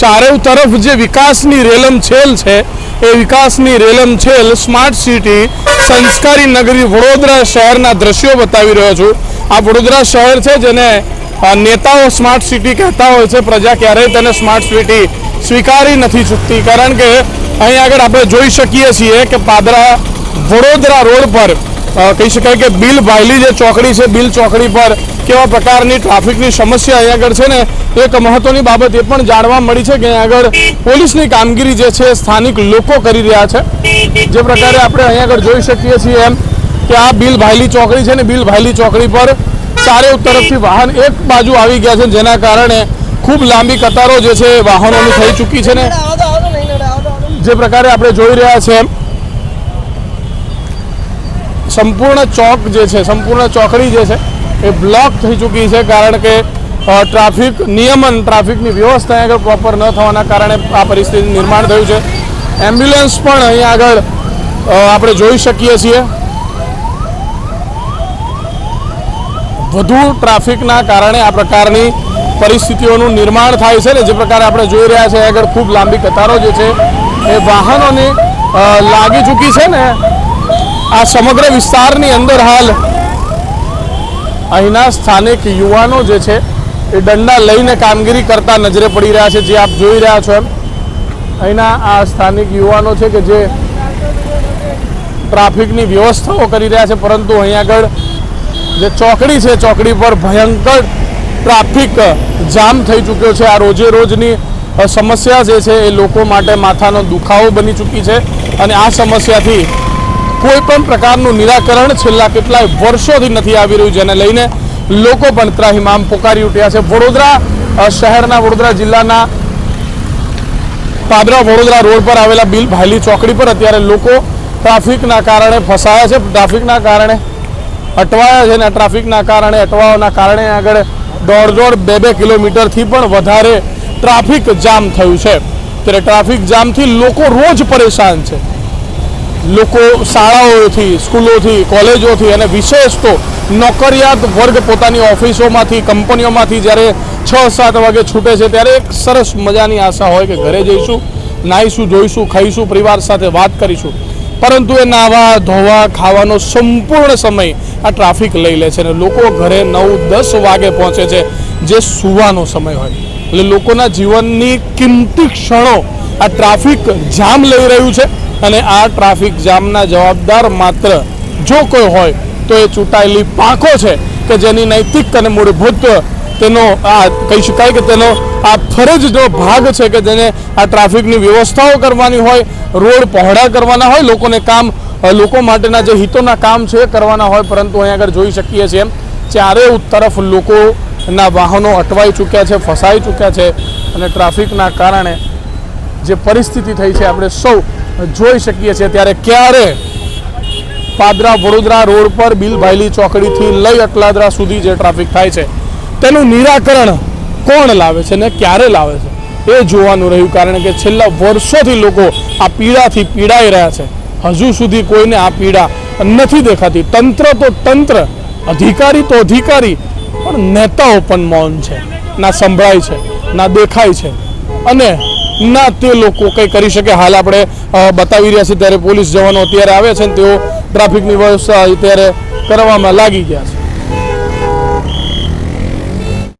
ચારેવ તરફ જે વિકાસની રેલમ છેલ છે, એ વિકાસની રેલમ છેલ સ્માર્ટ સિટી સંસ્કારી નગરી વડોદરા શહેરના દ્રશ્યો બતાવી રહ્યો છું. આ વડોદરા શહેર છે જેને નેતાઓ સ્માર્ટ સિટી કહેતા હોય છે. પ્રજા ક્યારેય તેને સ્માર્ટ સિટી સ્વીકારી નથી ચૂકતી કારણ કે, અહીં આગળ આપણે જોઈ શકીએ છીએ કે પાદરા વડોદરા રોડ પર કહી શકાય કે બિલ ભાયલી જે ચોકડી છે બિલ ચોકડી પર કેવા પ્રકારની ટ્રાફિકની સમસ્યા અહીં આગળ છે ને એક મહત્વની બાબત એ પણ જાણવા મળી છે કે અહીં આગળ પોલીસની કામગીરી જે છે સ્થાનિક લોકો કરી રહ્યા છે. જે પ્રકારે આપણે અહીં આગળ જોઈ શકીએ છીએ એમ કે આ બિલ ભાયલી ચોકડી છે ને બિલ ભાયલી ચોકડી પર ચારે તરફથી વાહન એક બાજુ આવી ગયા છે જેના કારણે ખૂબ લાંબી કતારો જે છે વાહનોની થઈ ચૂકી છે ને. જે પ્રકારે આપણે જોઈ રહ્યા છે એમ સંપૂર્ણ ચોક જે છે, સંપૂર્ણ ચોકડી જે છે, એ બ્લોક થઈ ચૂકી છે કારણ કે ટ્રાફિક નિયમન ટ્રાફિકની વ્યવસ્થા અહીંયા આગળ પ્રોપર ન થવાના કારણે આ પરિસ્થિતિ નિર્માણ થયું છે. એમ્બ્યુલન્સ પણ અહીંયા આગળ આપણે જોઈ શકીએ છીએ. વધુ ટ્રાફિકના કારણે આ પ્રકારની પરિસ્થિતિઓનું નિર્માણ થાય છે ને જે પ્રકારે આપણે જોઈ રહ્યા છે આગળ ખૂબ લાંબી કતારો જે છે, એ વાહનોની લાગી ચૂકી છે ને આ સમગ્ર વિસ્તારની અંદર હાલ અહીંના સ્થાનિક યુવાનો જે છે એ દંડા લઈને કામગીરી કરતા નજરે પડી રહ્યા છે, જે આપ જોઈ રહ્યા છો એમ. અહીંના આ સ્થાનિક યુવાનો છે કે જે ટ્રાફિકની વ્યવસ્થાઓ કરી રહ્યા છે, પરંતુ અહીં આગળ જે ચોકડી છે, ચોકડી પર ભયંકર ટ્રાફિક જામ થઈ ચૂક્યો છે. આ રોજે રોજની સમસ્યા જે છે એ લોકો માટે માથાનો દુખાવો બની ચૂકી છે અને આ સમસ્યાથી કોઈ પણ પ્રકારનું નિરાકરણ છેલ્લા કેટલાય વર્ષોથી નથી આવી રહ્યું જેને લઈને લોકો પણ ત્રાહિમામ પોકારી ઉઠ્યા છે. વડોદરા શહેરના વડોદરા જિલ્લાના પાદરા વડોદરા રોડ પર આવેલા બિલ ભાયલી ચોકડી પર અત્યારે લોકો ટ્રાફિકના કારણે ફસાયા છે. ટ્રાફિકના કારણે અટવાયા છે અને ટ્રાફિકના કારણે અટવાવાના કારણે આગળ દોઢ દોઢ બે બે કિલોમીટરથી પણ વધારે ટ્રાફિક જામ થયું છે. ત્યારે ટ્રાફિક જામથી લોકો રોજ પરેશાન છે. લોકો શાળાઓથી, સ્કૂલોથી, કોલેજોથી અને વિશેષ તો નોકરિયાત વર્ગ પોતાની ઓફિસોમાંથી, કંપનીઓમાંથી જ્યારે છ, સાત વાગે છૂટે છે ત્યારે એક સરસ મજાની આશા હોય કે ઘરે જઈશું નાહીશું જોઈશું, ખાઈશું, પરિવાર સાથે વાત કરીશું. પરંતુ એ નાહવા ધોવા, ખાવાનો સંપૂર્ણ સમય આ ટ્રાફિક લઈ લે છે અને લોકો ઘરે નવ, દસ વાગે પહોંચે છે જે સુવાનો સમય હોય. એટલે લોકોના જીવનની કિંમતી ક્ષણો આ ટ્રાફિક જામ લઈ રહ્યું છે. અને આ ટ્રાફિક જામના જવાબદાર માત્ર જો કોઈ હોય તો એ ચૂંટાયેલી પાંખો છે કે જેની નૈતિક અને મૂળભૂત તેનો આ કહી શકાય કે તેનો આ ફરજનો ભાગ છે કે જેને આ ટ્રાફિકની વ્યવસ્થાઓ કરવાની હોય, રોડ પહોળા કરવાના હોય, લોકોને કામ, લોકો માટેના જે હિતોના કામ છે એ કરવાના હોય, પરંતુ અહીં આગળ જોઈ શકીએ છીએ ચારે તરફ લોકોના વાહનો અટવાઈ ચૂક્યા છે, ફસાઈ ચૂક્યા છે અને ટ્રાફિકના કારણે જે પરિસ્થિતિ થઈ છે, આપણે સૌ જોઈ શકીએ છીએ ત્યારે ક્યારે પાદરા વડોદરા રોડ પર બિલભાયલી ચોકડીથી લઈ અટલાદરા સુધી જે ટ્રાફિક થાય છે, તેનું નિરાકરણ કોણ લાવે છે ને ક્યારે લાવે છે, એ જોવાનું રહ્યું કારણ કે છેલ્લા વર્ષોથી લોકો આ પીડાથી પીડાઈ રહ્યા છે. હજુ સુધી કોઈને આ પીડા નથી દેખાતી. તંત્ર તો તંત્ર, અધિકારી તો અધિકારી, પણ નેતાઓ પણ મૌન છે. ના સંભળાય છે, ના દેખાય છે. અને ના તે લોકો કંઈ કરી શકે. હાલ આપણે બતાવી રહ્યા છીએ ત્યારે પોલીસ જવાનો અત્યારે આવે છે ને તેઓ ટ્રાફિકની વ્યવસ્થા અત્યારે કરવામાં લાગી ગયા છે.